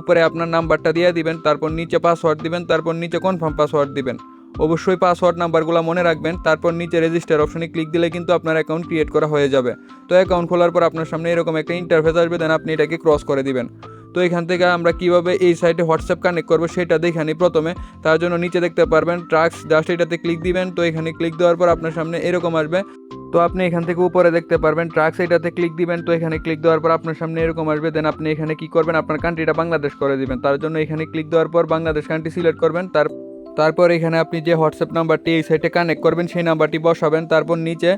উপরে আপনার নাম্বারটা দিয়ে দিবেন, তারপর নিচে পাসওয়ার্ড দিবেন, তারপর নিচে কনফার্ম পাসওয়ার্ড দিবেন। অবশ্যই পাসওয়ার্ড নাম্বারগুলো মনে রাখবেন, তারপর নিচে রেজিস্টার অপশনে ক্লিক দিলে কিন্তু আপনার অ্যাকাউন্ট ক্রিয়েট করা হয়ে যাবে। তো অ্যাকাউন্ট খোলার পর আপনার সামনে এরকম একটা ইন্টারফেস আসবে দেন আপনি এটাকে ক্রস করে দিবেন। তো এখান থেকে আমরা কীভাবে এই সাইটে হোয়াটসঅ্যাপ কানেক্ট করব সেটা দেখে নিই প্রথমে। তার জন্য নিচে দেখতে পারবেন ট্রাক্স জাস্ট এটাতে ক্লিক দিবেন। তো এখানে ক্লিক দেওয়ার পর আপনার সামনে এরকম আসবে। তো আপনি এখান থেকে উপরে দেখতে পারবেন ট্রাক এটাতে ক্লিক দিবেন, তো এখানে ক্লিক দেওয়ার পর আপনার সামনে এরকম আসবে দেন আপনি এখানে কি করবেন, আপনার কান্ট্রিটা বাংলাদেশ করে দিবেন। তার জন্য এখানে ক্লিক দেওয়ার পর বাংলাদেশ কান্ট্রি সিলেক্ট করবেন, তার, তারপর এখানে আপনি যে হোয়াটসঅ্যাপ নাম্বারটি এই সাইটে কানেক্ট করবেন, সেই নাম্বারটি বসাবেন, তারপর নিচে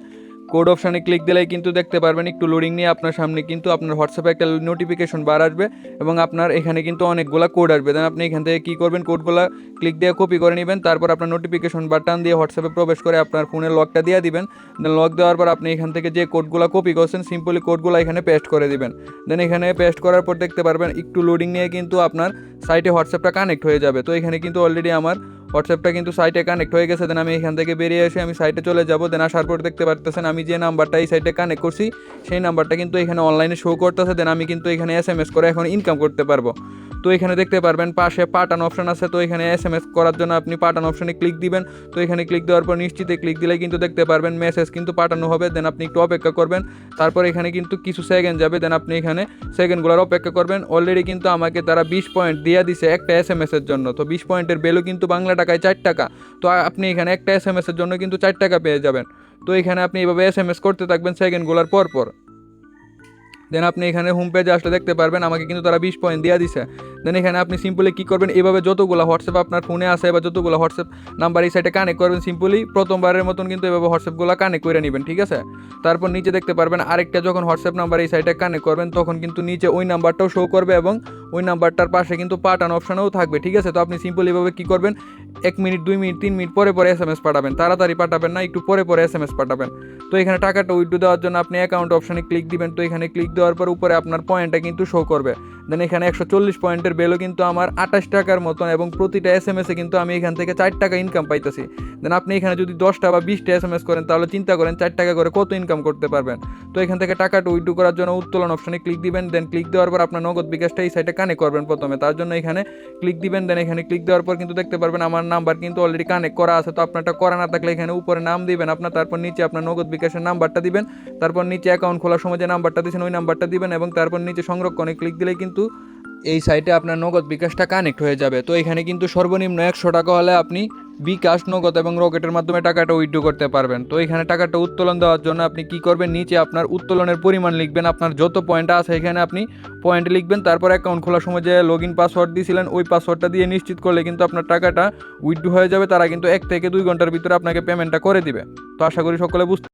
কোড অপশানে ক্লিক দিলেই কিন্তু দেখতে পারবেন একটু লোডিং নিয়ে আপনার সামনে কিন্তু আপনার হোয়াটসঅ্যাপে একটা নোটিফিকেশন বার আসবে এবং আপনার এখানে কিন্তু অনেকগুলো কোড আসবে। দেন আপনি এখান থেকে কী করবেন? কোডগুলো ক্লিক দিয়ে কপি করে নেবেন, তারপর আপনার নোটিফিকেশন বাটন দিয়ে হোয়াটসঅ্যাপে প্রবেশ করে আপনার ফোনের লকটা দিয়ে দিবেন। দেন লক দেওয়ার পর আপনি এখান থেকে যে কোডগুলো কপি করছেন সিম্পলি কোডগুলো এখানে পেস্ট করে দিবেন। দেন এখানে পেস্ট করার পর দেখতে পারবেন একটু লোডিং নিয়ে কিন্তু আপনার সাইটে হোয়াটসঅ্যাপটা কানেক্ট হয়ে যাবে। তো এখানে কিন্তু অলরেডি আমার হোয়াটসঅ্যাপটা কিন্তু সাইটে কানেক্ট হয়ে গেছে দেন আমি এখান থেকে বেরিয়ে এসে আমি সাইটে চলে যাব। দেন আসার পর দেখতে পারতেছেন, আমি যে নাম্বারটা এই সাইটে কানেক্ট করছি, সেই নাম্বারটা কিন্তু এখানে অনলাইনে শো করতেছে দেন আমি কিন্তু এখানে এস এম এস করে এখন ইনকাম করতে পারব। তো এখানে দেখতে পারবেন পাশে পাঠান অপশন আছে, তো এখানে এস এম এস করার জন্য আপনি পাঠান অপশনে ক্লিক দিবেন। তো এখানে ক্লিক দেওয়ার পর নিশ্চিতে ক্লিক দিলে কিন্তু দেখতে পারবেন মেসেজ কিন্তু পাঠানো হবে দেন আপনি একটু অপেক্ষা করবেন। তারপর এখানে কিন্তু কিছু সেকেন্ড যাবে দেন আপনি এখানে সেকেন্ডগুলোর অপেক্ষা করবেন। অলরেডি কিন্তু আমাকে তারা বিশ পয়েন্ট দিয়ে দিছে একটা এস এম এসের জন্য। তো বিশ পয়েন্টের ভ্যালু কিন্তু বাংলা টাকায় চার টাকা। তো আপনি এখানে একটা এস এম এসের জন্য কিন্তু চার টাকা পেয়ে যাবেন। তো এখানে আপনি এইভাবে এস এম এস করতে থাকবেন সেকেন্ডগুলোর পর পর দেন আপনি এখানে হোম পেজে আসলে দেখতে পারবেন, আমাকে কিন্তু তারা বিশ পয়েন্ট দিয়ে দিছে। দেন এখানে আপনি সিম্পলি কী করবেন, এভাবে যতগুলো হোয়াটসঅ্যাপ আপনার ফোনে আসে বা যতগুলো হোয়াটসঅ্যাপ নাম্বার এই সাইটে কানেক্ট করবেন সিম্পলি প্রথমবারের মতন কিন্তু এভাবে হোয়াটসঅ্যাপগুলো কানেক্ট করে নেবেন, ঠিক আছে? তারপর নিচে দেখতে পারবেন, আরেকটা যখন হোয়াটসঅ্যাপ নাম্বার এই সাইটে কানেক্ট করবেন, তখন কিন্তু নিচে ওই নাম্বারটাও শো করবে এবং ওই নাম্বারটার পাশে কিন্তু পাঠান অপশনও থাকবে, ঠিক আছে? তো আপনি সিম্পল এভাবে কী করবেন? এক মিনিট, দুই মিনিট, তিন মিনিট পরে পরে এস এম এস পাঠাবেন। তাড়াতাড়ি পাঠাবেন না, একটু পরে পরে এস এম এস পাঠাবেন। তো এখানে টাকাটা উইথড্রো দেওয়ার জন্য আপনি অ্যাকাউন্ট অপশানে ক্লিক দিবেন। তো এখানে ক্লিক দেওয়ার পর উপরে আপনার পয়েন্টটা কিন্তু শো করবে। দেন এখানে একশো চল্লিশ পয়েন্টের বেলও কিন্তু আমার আঠাশ টাকার মতন এবং প্রতিটা এস এম এসে কিন্তু আমি এখান থেকে চার টাকা ইনকাম পাইতেছি। দেন আপনি এখানে যদি দশটা বা বিশটা এস এম এস করেন, তাহলে চিন্তা করেন চার টাকা করে কত ইনকাম করতে পারবেন। তো এখান থেকে টাকাটা উইথড্রো করার জন্য উত্তোলন অপশনে ক্লিক দিবেন দেন ক্লিক দেওয়ার পর আপনার নগদ বিকাশটা এই সাইটে কানেক্ট করবেন প্রথমে। তার জন্য এখানে ক্লিক দিবেন দেন এখানে ক্লিক দেওয়ার পর কিন্তু দেখতে পারবেন আমার নাম্বার কিন্তু অলরেডি কানেক্ট করা আছে। তো আপনারটা করা না থাকলে এখানে উপরে নাম দিবেন আপনার, তারপর নিচে আপনার নগদ বিকাশের নাম্বারটা দিবেন। তারপর নিচে অ্যাকাউন্ট খোলার সময় যে নাম্বারটা দিয়েছেন, ওই নাম্বারটা দিবেন এবং তারপর নিচে সংরক্ষণে ক্লিক দিলেই কিন্তু এই সাইটে আপনার নগদ বিকাশটা কানেক্ট হয়ে যাবে। তো এখানে কিন্তু সর্বনিম্ন একশো টাকা হলে আপনি বিকাশ, নগদ এবং রকেটের মাধ্যমে টাকাটা উইথড্র করতে পারবেন। তো এখানে টাকাটা উত্তোলন দেওয়ার জন্য আপনি কি করবেন? নিচে আপনার উত্তোলনের পরিমাণ লিখবেন। আপনার যত পয়েন্ট আছে এখানে আপনি পয়েন্ট লিখবেন। তারপর অ্যাকাউন্ট খোলার সময় যে লগ ইন পাসওয়ার্ড দিয়েছিলেন, ওই পাসওয়ার্ডটা দিয়ে নিশ্চিত করলে কিন্তু আপনার টাকাটা উইথড্র হয়ে যাবে। তারা কিন্তু এক থেকে দুই ঘণ্টার ভিতরে আপনাকে পেমেন্টটা করে দিবে। তো আশা করি সকলে বুঝতে